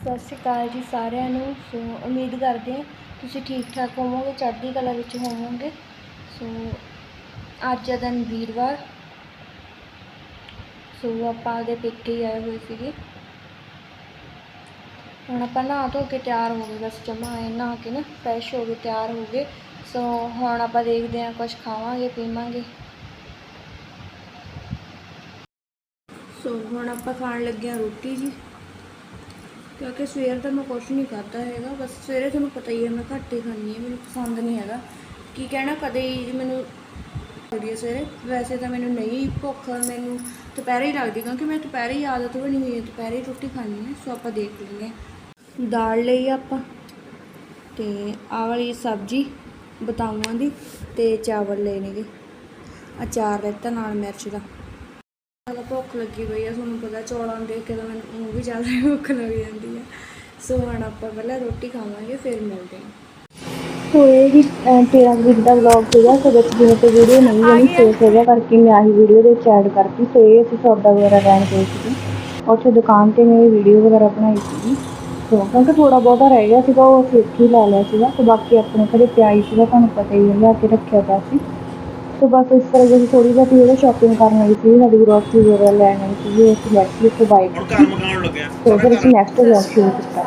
ਸਤਿ ਸ਼੍ਰੀ ਅਕਾਲ ਜੀ ਸਾਰਿਆਂ ਨੂੰ। ਸੋ ਉਮੀਦ ਕਰਦੇ ਹਾਂ ਤੁਸੀਂ ਠੀਕ ਠਾਕ ਹੋਵੋਗੇ, ਚੜ੍ਹਦੀ ਕਲਾ ਵਿੱਚ ਹੋਵੋਗੇ। ਸੋ ਅੱਜ ਦਾ ਦਿਨ ਵੀਰਵਾਰ। ਸੋ ਆਪਾਂ ਉਹਦੇ ਪੇਕੇ ਹੀ ਆਏ ਹੋਏ ਸੀਗੇ। ਹੁਣ ਆਪਾਂ ਨਹਾ ਧੋ ਕੇ ਤਿਆਰ ਹੋ ਗਏ, ਬਸ ਜਮਾ ਆਏ, ਨਹਾ ਕੇ ਨਾ ਫਰੈਸ਼ ਹੋ ਗਏ ਤਿਆਰ ਹੋ ਗਏ। ਸੋ ਹੁਣ ਆਪਾਂ ਦੇਖਦੇ ਹਾਂ ਕੁਝ ਖਾਵਾਂਗੇ, ਪੀਵਾਂਗੇ। ਸੋ ਹੁਣ ਆਪਾਂ ਖਾਣ ਲੱਗੇ ਹਾਂ ਰੋਟੀ ਜੀ। ਕਿਉਂਕਿ ਸਵੇਰ ਦਾ ਮੈਂ ਕੁਛ ਨਹੀਂ ਖਾਧਾ ਹੈਗਾ, ਬਸ ਸਵੇਰੇ ਤੁਹਾਨੂੰ ਪਤਾ ਹੀ ਹੈ ਮੈਂ ਘੱਟ ਹੀ ਖਾਂਦੀ ਹਾਂ, ਮੈਨੂੰ ਪਸੰਦ ਨਹੀਂ ਹੈਗਾ। ਕੀ ਕਹਿਣਾ, ਕਦੇ ਹੀ ਮੈਨੂੰ ਲੱਗਦੀ ਹੈ ਸਵੇਰੇ। ਵੈਸੇ ਤਾਂ ਮੈਨੂੰ ਨਹੀਂ ਭੁੱਖ, ਮੈਨੂੰ ਦੁਪਹਿਰੇ ਹੀ ਲੱਗਦੀ, ਕਿਉਂਕਿ ਮੈਂ ਦੁਪਹਿਰੇ ਹੀ ਆਦਤ ਬਣੀ ਹੋਈ ਹੈ, ਦੁਪਹਿਰੇ ਹੀ ਰੋਟੀ ਖਾਣੀ ਹੈ, ਸੋ ਆਪਾਂ ਦੇਖ ਲੈਂਦੇ ਹਾਂ। ਦਾਲ ਲਈ ਆਪਾਂ, ਤੇ ਆਹ ਵਾਲੀ ਸਬਜ਼ੀ ਬਤਾਊਆਂ ਦੀ ਤੇ ਚਾਵਲ ਲਏ ਨੇਗੇ ਅਚਾਰ ਲੈਤਾ ਨਾਲ ਮਿਰਚ ਦਾ। ਭੁੱਖ ਲੱਗੀ ਪਈ ਆ ਤੁਹਾਨੂੰ ਪਤਾ ਚੌਲਾਂ ਦੇਖ ਕੇ ਤਾਂ ਮੈਨੂੰ ਵੀ ਜ਼ਿਆਦਾ ਭੁੱਖ ਲੱਗ ਜਾਂਦੀ ਆ। ਸੋ ਹੁਣ ਆਪਾਂ ਪਹਿਲਾਂ ਰੋਟੀ ਖਾਵਾਂਗੇ ਫਿਰ ਮਿਲਦੇ ਹਾਂ ਸੋ ਇਹ ਜੀ 13 ਤਰੀਕ ਦਾ ਵਲੌਗ ਸੀਗਾ ਸੋ ਵਿੱਚ ਜਿਵੇਂ ਤੇ ਵੀਡੀਓ ਨਹੀਂ ਬਣੀ ਸੇਫ ਹੈਗਾ ਕਰਕੇ ਮੈਂ ਆਹੀ ਵੀਡੀਓ ਦੇ ਵਿੱਚ ਐਡ ਕਰਤੀ ਸੋ ਇਹ ਅਸੀਂ ਸੌਦਾ ਵਗੈਰਾ ਲੈਣ ਗਏ ਸੀਗੇ। ਉੱਥੇ ਦੁਕਾਨ ਤੇ ਮੈਂ ਇਹ ਵੀਡੀਓ ਵਗੈਰਾ ਬਣਾਈ ਸੀਗੀ। ਸੋ ਕਿਉਂਕਿ ਥੋੜਾ ਬਹੁਤਾ ਰਹਿ ਗਿਆ ਸੀਗਾ ਉਹ ਅਸੀਂ ਇੱਥੇ ਹੀ ਲੈ ਲਿਆ ਸੀਗਾ ਤੇ ਬਾਕੀ ਆਪਣੇ ਘਰੇ ਪਿਆ ਹੀ ਸੀਗਾ ਤੁਹਾਨੂੰ ਪਤਾ ਹੀ ਹੈ ਲਿਆ ਕੇ ਰੱਖਿਆ ਪਿਆ ਸੀ। ਤੋਂ ਬਸ ਇਸ ਤਰ੍ਹਾਂ ਜਿਹੀ ਥੋੜੀ ਬਹੁਤ ਜਿਹੜਾ ਸ਼ਾਪਿੰਗ ਕਰਨ ਆਈ ਸੀ ਸਾਡੀ ਗ੍ਰੋਸਰੀ ਵਗੈਰਾ ਲੈਣ ਆਈ ਸੀ ਇਹ ਸਿਲੈਕਟ ਲਈ ਬਾਈ ਘਰ ਲੱਗਿਆ। ਤੇ ਫਿਰ ਅਸੀਂ ਨੈਕਸਟ ਜੌਬ ਸ਼ੁਰੂ ਕੀਤਾ।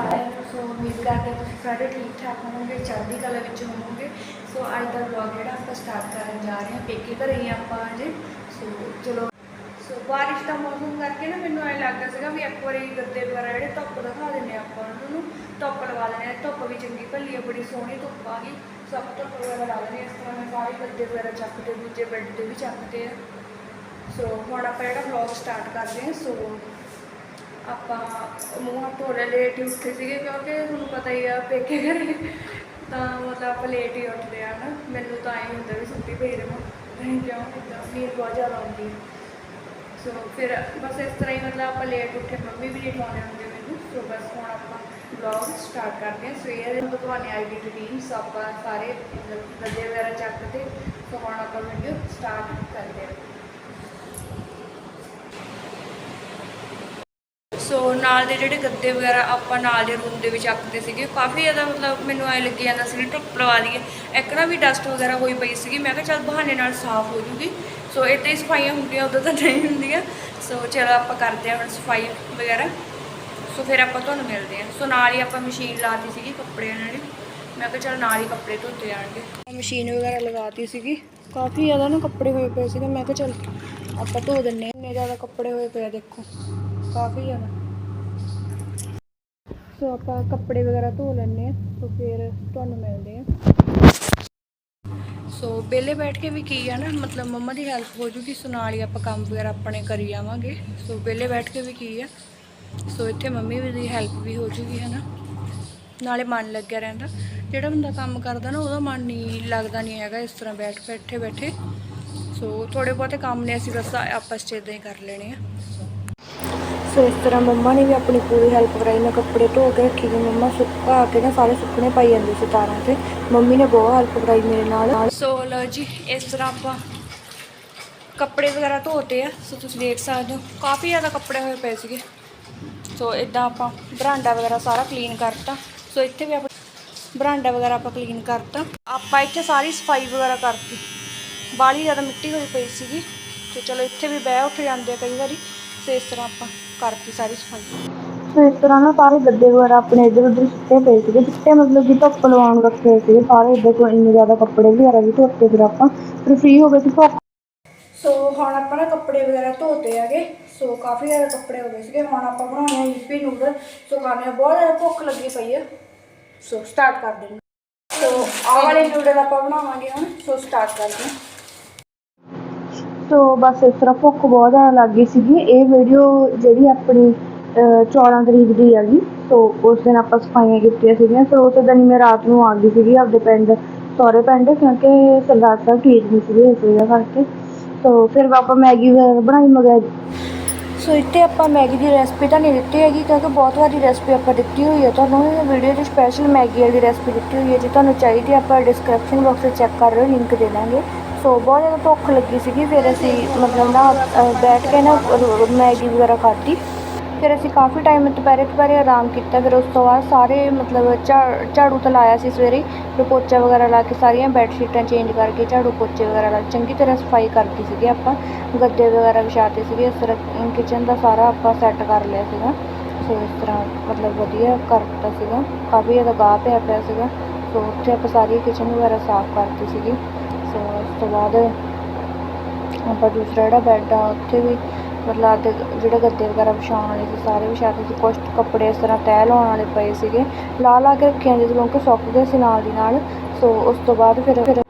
ਸੋ ਉਮੀਦ ਕਰਦੇ ਤੁਸੀਂ ਸਾਰੇ ਠੀਕ ਠਾਕ ਹੋਵੋਗੇ ਚੜ੍ਹਦੀ ਕਲਾ ਵਿੱਚ ਹੋਵੋਗੇ। ਸੋ ਅੱਜ ਦਾ ਵਲੌਗ ਜਿਹੜਾ ਆਪਾਂ ਸਟਾਰਟ ਕਰਨ ਜਾ ਰਹੇ ਹਾਂ ਪੇਕੇ ਘਰੇ ਹੀ ਆਪਾਂ ਅੱਜ ਸੋ ਚਲੋ। ਬਾਰਿਸ਼ ਦਾ ਮੌਸਮ ਕਰਕੇ ਨਾ ਮੈਨੂੰ ਐ ਲੱਗਦਾ ਸੀਗਾ ਵੀ ਇੱਕ ਵਾਰੀ ਗੱਦੇ ਵਗੈਰਾ ਜਿਹੜੇ ਧੁੱਪ ਦਿਖਾ ਦਿੰਦੇ ਆਪਾਂ ਉਹਨਾਂ ਨੂੰ ਧੁੱਪ ਲਵਾ ਦਿੰਦੇ ਧੁੱਪ ਵੀ ਚੰਗੀ ਭੱਲੀ ਆ ਬੜੀ ਸੋਹਣੀ ਧੁੱਪ ਆ ਗਈ। ਸਭ ਆਪਾਂ ਧੁੱਪ ਵਗੈਰਾ ਲਾ ਦਿੰਦੇ ਹਾਂ। ਇਸ ਤਰ੍ਹਾਂ ਮੈਂ ਸਾਰੇ ਗੱਦੇ ਵਗੈਰਾ ਚੱਕਦੇ ਦੂਜੇ ਬੈੱਡ ਤੇ ਵੀ ਚੱਕਦੇ ਆ। ਸੋ ਹੁਣ ਆਪਾਂ ਜਿਹੜਾ ਵਲੌਗ ਸਟਾਰਟ ਕਰਦੇ ਹਾਂ ਸੋ ਆਪਾਂ ਮੂੰਹ ਹੱਥ ਧੋ ਲੇਟ ਹੀ ਉੱਠੇ ਸੀਗੇ ਕਿਉਂਕਿ ਤੁਹਾਨੂੰ ਪਤਾ ਹੀ ਆ ਪੇਕੇ ਘਰੇ, ਤਾਂ ਮਤਲਬ ਆਪਾਂ ਲੇਟ ਹੀ ਉੱਠਦੇ ਆ ਨਾ। ਮੈਨੂੰ ਤਾਂ ਐਂ ਹੁੰਦਾ ਵੀ ਸੁੱਤੀ ਪਈ ਰਹਾਂ ਨਹੀਂ, ਕਿਉਂ? ਇੱਦਾਂ ਨੀਂਦ ਬਹੁਤ ਜ਼ਿਆਦਾ ਆਉਂਦੀ ਹੈ ਸੋ ਫਿਰ ਬਸ ਇਸ ਤਰ੍ਹਾਂ ਹੀ ਮਤਲਬ ਆਪਾਂ ਲੇਟ ਉੱਠੇ, ਮੰਮੀ ਵੀ ਨਹੀਂ ਉਠਾਉਣੇ ਹੁੰਦੇ ਮੈਨੂੰ। ਸੋ ਬਸ ਹੁਣ ਆਪਾਂ ਵਲੌਗ ਸਟਾਰਟ ਕਰਦੇ ਹਾਂ। ਸਵੇਰ ਦੇ ਤੁਹਾਨੂੰ ਅੱਜ ਦੀ ਸਾਰੇ ਗੱਦੇ ਵਗੈਰਾ ਚੱਕਦੇ ਸੋ ਹੁਣ ਆਪਾਂ ਵੀਡੀਓ ਸਟਾਰਟ ਕਰਦੇ ਹਾਂ। ਸੋ ਨਾਲ ਦੇ ਜਿਹੜੇ ਗੱਦੇ ਵਗੈਰਾ ਆਪਾਂ ਨਾਲ ਦੇ ਰੂਮ ਦੇ ਵਿੱਚ ਰੱਖਦੇ ਸੀਗੇ, ਕਾਫੀ ਜ਼ਿਆਦਾ ਮਤਲਬ ਮੈਨੂੰ ਐ ਲੱਗੀ ਜਾਂਦਾ ਸੀ ਧੁੱਪ ਲਵਾ ਲਈਏ ਇੱਕ ਨਾ ਵੀ ਡਸਟ ਵਗੈਰਾ ਹੋਈ ਪਈ ਸੀਗੀ, ਮੈਂ ਕਿਹਾ ਚੱਲ ਬਹਾਨੇ ਨਾਲ ਸਾਫ਼ ਹੋ ਜੂਗੀ। ਸੋ ਇੱਦਾਂ ਹੀ ਸਫਾਈਆਂ ਹੁੰਦੀਆਂ, ਉਦੋਂ ਤਾਂ ਨਹੀਂ ਹੁੰਦੀਆਂ। ਸੋ ਚਲੋ ਆਪਾਂ ਕਰਦੇ ਹਾਂ ਹੁਣ ਸਫ਼ਾਈ ਵਗੈਰਾ। ਸੋ ਫਿਰ ਆਪਾਂ ਤੁਹਾਨੂੰ ਮਿਲਦੇ ਹਾਂ। ਸੋ ਨਾਲ ਹੀ ਆਪਾਂ ਮਸ਼ੀਨ ਲਾਤੀ ਸੀਗੀ ਕੱਪੜਿਆਂ ਨਾਲ ਮੈਂ ਕਿਹਾ ਚੱਲ ਨਾਲ ਹੀ ਕੱਪੜੇ ਧੋਤੇ ਜਾਣਗੇ। ਮਸ਼ੀਨ ਵਗੈਰਾ ਲਗਾਤੀ ਸੀਗੀ। ਕਾਫੀ ਜ਼ਿਆਦਾ ਨਾ ਕੱਪੜੇ ਹੋਏ ਪਏ ਸੀਗੇ। ਮੈਂ ਕਿਹਾ ਚੱਲ ਆਪਾਂ ਧੋ ਦਿੰਨੇ ਇੰਨੇ ਜ਼ਿਆਦਾ ਕੱਪੜੇ ਹੋਏ ਪਏ ਆ ਦੇਖੋ। ਕਾਫੀ ਜ਼ਿਆਦਾ। ਸੋ ਆਪਾਂ ਕੱਪੜੇ ਵਗੈਰਾ ਧੋ ਲੈਣੇ ਆ ਸੋ ਫਿਰ ਤੁਹਾਨੂੰ ਮਿਲਦੇ ਆ ਸੋ ਵਿਹਲੇ ਬੈਠ ਕੇ ਵੀ ਕੀ ਆ ਨਾ ਮਤਲਬ ਮੰਮਾ ਦੀ ਹੈਲਪ ਹੋ ਜੂਗੀ। ਸੋ ਨਾਲ ਹੀ ਆਪਾਂ ਕੰਮ ਵਗੈਰਾ ਆਪਣੇ ਕਰੀ ਜਾਵਾਂਗੇ ਸੋ ਵਿਹਲੇ ਬੈਠ ਕੇ ਵੀ ਕੀ ਆ ਸੋ ਇੱਥੇ ਮੰਮੀ ਵੀ ਦੀ ਹੈਲਪ ਵੀ ਹੋ ਜੂਗੀ ਹੈ ਨਾ ਨਾਲੇ ਮਨ ਲੱਗਿਆ ਰਹਿੰਦਾ। ਜਿਹੜਾ ਬੰਦਾ ਕੰਮ ਕਰਦਾ ਨਾ, ਉਹਦਾ ਮਨ ਨਹੀਂ ਲੱਗਦਾ ਨਹੀਂ ਹੈਗਾ ਇਸ ਤਰ੍ਹਾਂ ਬੈਠ ਬੈਠੇ ਬੈਠੇ। ਸੋ ਥੋੜੇ ਬਹੁਤੇ ਕੰਮ ਨੇ, ਅਸੀਂ ਬਸ ਆਪਸ 'ਚ ਇਦਾਂ ਹੀ ਕਰ ਲੈਣੇ ਆ। ਸੋ ਇਸ ਤਰ੍ਹਾਂ ਮੰਮਾ ਨੇ ਵੀ ਆਪਣੀ ਪੂਰੀ ਹੈਲਪ ਕਰਾਈ, ਮੈਂ ਕੱਪੜੇ ਧੋ ਕੇ ਰੱਖੀ ਗਈ ਮੰਮਾ ਸੁੱਕਾ ਕੇ ਨਾ ਸਾਰੇ ਸੁੱਕਣੇ ਪਾਈ ਜਾਂਦੇ ਸੀ ਤਾਰਾਂ ਤੇ। ਮੰਮੀ ਨੇ ਬਹੁਤ ਹੈਲਪ ਕਰਾਈ ਮੇਰੇ ਨਾਲ। ਸੋ ਲਓ ਜੀ, ਇਸ ਤਰ੍ਹਾਂ ਆਪਾਂ ਕੱਪੜੇ ਵਗੈਰਾ ਧੋਤੇ ਆ। ਸੋ ਤੁਸੀਂ ਦੇਖ ਸਕਦੇ ਹੋ, ਕਾਫੀ ਜ਼ਿਆਦਾ ਕੱਪੜੇ ਹੋਏ ਪਏ ਸੀਗੇ। ਸੋ ਇਦਾਂ ਆਪਾਂ ਬਰਾਂਡਾ ਵਗੈਰਾ ਸਾਰਾ ਕਲੀਨ ਕਰਤਾ। ਸੋ ਇੱਥੇ ਵੀ ਆਪਾਂ ਬਰਾਂਡਾ ਵਗੈਰਾ ਆਪਾਂ ਕਲੀਨ ਕਰਤਾ। ਆਪਾਂ ਇੱਥੇ ਸਾਰੀ ਸਫ਼ਾਈ ਵਗੈਰਾ ਕਰਤੀ। ਬਾਲੀ ਜ਼ਿਆਦਾ ਮਿੱਟੀ ਹੋਈ ਪਈ ਸੀਗੀ। ਤੇ ਚਲੋ ਇੱਥੇ ਵੀ ਬਹਿ ਉੱਠ ਜਾਂਦੇ ਆ ਕਈ ਵਾਰੀ। ਸੋ ਇਸ ਤਰ੍ਹਾਂ ਆਪਾਂ ਕਰਤੀ ਸਾਰੀ ਸਫ਼ਾਈ। ਸੋ ਇਸ ਤਰ੍ਹਾਂ ਨਾ ਸਾਰੇ ਗੱਦੇ ਵਗੈਰਾ ਆਪਣੇ ਇੱਧਰ ਉੱਧਰ ਸੁੱਟੇ ਪਏ ਸੀਗੇ। ਸੁੱਟੇ ਮਤਲਬ ਕਿ ਧੁੱਪ ਲਵਾਉਣ ਰੱਖੇ ਸੀਗੇ। ਸਾਰੇ ਇੱਧਰ ਤੋਂ ਇੰਨੇ ਜ਼ਿਆਦਾ ਕੱਪੜੇ ਵਗੈਰਾ ਵੀ ਧੋਤੇ ਫਿਰ ਆਪਾਂ। ਫਿਰ ਫ੍ਰੀ ਹੋ ਗਏ ਸੀ ਧੁੱਪ। ਸੋ ਹੁਣ ਆਪਾਂ ਨਾ ਕੱਪੜੇ ਵਗੈਰਾ ਧੋਤੇ ਹੈਗੇ। ਸੋ ਕਾਫੀ ਜ਼ਿਆਦਾ ਕੱਪੜੇ ਹੋ ਗਏ ਸੀਗੇ। ਹੁਣ ਆਪਾਂ ਬਣਾਉਣੇ ਆ ਯੂਪੀ ਨੂਡਲ। ਸੋ ਖਾਣੇ ਬਹੁਤ ਜ਼ਿਆਦਾ ਭੁੱਖ ਲੱਗੀ ਪਈ ਆ। ਸੋ ਸਟਾਰਟ ਕਰ ਦਿੰਦੇ ਸੋ ਆਹ ਵਾਲੇ ਨੂਡਲ ਆਪਾਂ ਬਣਾਵਾਂਗੇ ਹੁਣ। ਸੋ ਸਟਾਰਟ ਕਰਦੇ ਹਾਂ। ਸੋ ਬਸ ਇਸ ਤਰ੍ਹਾਂ ਭੁੱਖ ਬਹੁਤ ਜ਼ਿਆਦਾ ਲੱਗ ਗਈ ਸੀਗੀ। ਇਹ ਵੀਡੀਓ ਜਿਹੜੀ ਆਪਣੀ ਅਹ, 14 ਤਰੀਕ ਦੀ ਹੈਗੀ। ਸੋ ਉਸ ਦਿਨ ਆਪਾਂ ਸਫਾਈਆਂ ਕੀਤੀਆਂ ਸੀਗੀਆਂ। ਸੋ ਉਸੇ ਦਿਨ ਮੈਂ ਰਾਤ ਨੂੰ ਆ ਗਈ ਸੀਗੀ ਆਪਦੇ ਪਿੰਡ ਸਹੁਰੇ ਪਿੰਡ ਕਿਉਂਕਿ ਸਰਦਾਰ ਸਾਹਿਬ ਠੀਕ ਨਹੀਂ ਸੀਗੇ ਇਸ ਵਜ੍ਹਾ ਕਰਕੇ। ਸੋ ਫਿਰ ਆਪਾਂ ਮੈਗੀ ਵਗੈਰਾ ਬਣਾਈ ਮਗਰ? ਸੋ ਇੱਥੇ ਆਪਾਂ ਮੈਗੀ ਦੀ ਰੈਸਪੀ ਤਾਂ ਨਹੀਂ ਦਿੱਤੀ ਹੈਗੀ ਕਿਉਂਕਿ ਬਹੁਤ ਵਾਰੀ ਰੈਸਪੀ ਆਪਾਂ ਦਿੱਤੀ ਹੋਈ ਹੈ ਤੁਹਾਨੂੰ ਇਹ ਵੀਡੀਓ 'ਚ ਸਪੈਸ਼ਲ ਮੈਗੀ ਵਾਲੀ ਰੈਸਪੀ ਦਿੱਤੀ ਹੋਈ ਹੈ ਜੇ ਤੁਹਾਨੂੰ ਚਾਹੀਦੀ ਆਪਾਂ ਡਿਸਕ੍ਰਿਪਸ਼ਨ ਬਾਕਸ 'ਚ ਚੈੱਕ ਕਰ ਲਿਓ ਲਿੰਕ ਦੇ ਦਾਂਗੇ। ਸੋ ਬਹੁਤ ਜ਼ਿਆਦਾ ਭੁੱਖ ਲੱਗੀ ਸੀਗੀ ਫਿਰ ਅਸੀਂ ਮਤਲਬ ਨਾ ਅਹ, ਬੈਠ ਕੇ ਨਾ ਰੋ ਮੈਗੀ ਵਗੈਰਾ ਖਾਧੀ। ਫਿਰ ਅਸੀਂ ਕਾਫੀ ਟਾਈਮ ਦੁਪਹਿਰੇ ਦੁਪਹਿਰੇ ਆਰਾਮ ਕੀਤਾ ਫਿਰ ਉਸ ਤੋਂ ਬਾਅਦ ਸਾਰੇ ਮਤਲਬ ਝਾ- ਝਾੜੂ ਤਾਂ ਲਾਇਆ ਸੀ ਸਵੇਰੇ ਹੀ, ਫਿਰ ਪੋਚਾ ਵਗੈਰਾ ਲਾ ਕੇ ਸਾਰੀਆਂ ਬੈੱਡ ਸ਼ੀਟਾਂ ਚੇਂਜ ਕਰਕੇ ਝਾੜੂ ਪੋਚੇ ਵਗੈਰਾ ਲਾ ਕੇ ਚੰਗੀ ਤਰ੍ਹਾਂ ਸਫ਼ਾਈ ਕਰਤੀ ਸੀਗੀ ਆਪਾਂ ਗੱਦੇ ਵਗੈਰਾ ਵਿਛਾਤੇ ਸੀਗੇ ਇਸ ਤਰ੍ਹਾਂ ਕਿਚਨ ਦਾ ਸਾਰਾ ਆਪਾਂ ਸੈੱਟ ਕਰ ਲਿਆ ਸੀਗਾ ਸੋ ਇਸ ਤਰ੍ਹਾਂ ਮਤਲਬ ਵਧੀਆ ਕਰ ਦਿੱਤਾ ਸੀਗਾ ਕਾਫੀ ਜ਼ਿਆਦਾ ਗਾਹ ਪਿਆ ਪਿਆ ਸੀਗਾ ਸੋ ਉੱਥੇ ਆਪਾਂ ਸਾਰੀ ਕਿਚਨ ਵਗੈਰਾ ਸਾਫ਼ ਕਰਤੀ ਸੀਗੀ ਸੋ ਉਸ ਤੋਂ ਬਾਅਦ ਆਪਾਂ ਦੂਸਰਾ ਜਿਹੜਾ ਬੈੱਡ ਆ ਉੱਥੇ ਵੀ ਮਤਲਬ ਆਪਦੇ ਜਿਹੜੇ ਗੱਦੇ ਵਗੈਰਾ ਵਿਛਾਉਣ ਵਾਲੇ ਸੀ ਸਾਰੇ ਵਿਛਾ ਵਿਛਾਤੇ ਸੀ ਕੁਛ ਕੱਪੜੇ ਇਸ ਤਰ੍ਹਾਂ ਤਹਿ ਲਾਉਣ ਵਾਲੇ ਪਏ ਸੀਗੇ। ਲਾ ਲਾ ਕੇ ਰੱਖੇ ਜਾਂਦੇ ਸੀ ਕਿਉਂਕਿ ਸੁੱਕ ਗਏ ਸੀ ਨਾਲ ਦੀ ਨਾਲ। ਸੋ ਉਸ ਤੋਂ ਬਾਅਦ ਫਿਰ ਫਿਰ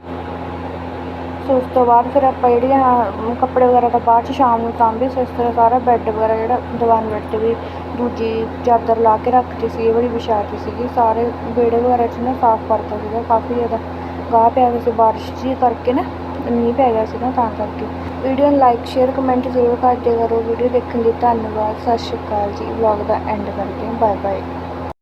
ਸੋ ਉਸ ਤੋਂ ਬਾਅਦ ਫਿਰ ਆਪਾਂ ਜਿਹੜੀਆਂ ਅਮ, ਕੱਪੜੇ ਵਗੈਰਾ ਤਾਂ ਬਾਅਦ 'ਚ ਸ਼ਾਮ ਨੂੰ ਸਾਂਭੇ ਸੋ ਇਸ ਤਰ੍ਹਾਂ ਸਾਰਾ ਬੈੱਡ ਵਗੈਰਾ ਜਿਹੜਾ ਦੀਵਾਨ ਬੈੱਡ 'ਤੇ ਵੀ ਦੂਜੀ ਚਾਦਰ ਲਾ ਕੇ ਰੱਖਤੀ ਸੀ ਇਹ ਵਾਲੀ ਵਿਛਾਤੀ ਸੀਗੀ। ਸਾਰੇ ਵਿਹੜੇ ਵਗੈਰਾ 'ਚ ਨਾ ਸਾਫ਼ ਕਰਤਾ ਸੀਗਾ ਕਾਫੀ ਜ਼ਿਆਦਾ ਗਾਹ ਪਿਆ ਹੋਇਆ ਸੀ ਬਾਰਿਸ਼ ਜੀ ਕਰਕੇ ਨਾ। ਮੀਂਹ ਪੈ ਗਿਆ ਸੀ ਨਾ ਤਾਂ ਕਰਕੇ। ਵੀਡੀਓ ਨੂੰ ਲਾਈਕ ਸ਼ੇਅਰ ਕਮੈਂਟ ਜ਼ਰੂਰ ਕਰਦੇ ਕਰੋ। ਵੀਡੀਓ ਦੇਖਣ ਲਈ ਧੰਨਵਾਦ। ਸਤਿ ਸ਼੍ਰੀ ਅਕਾਲ ਜੀ। ਵਲੌਗ ਦਾ ਐਂਡ ਕਰਦੇ ਹਾਂ। Bye bye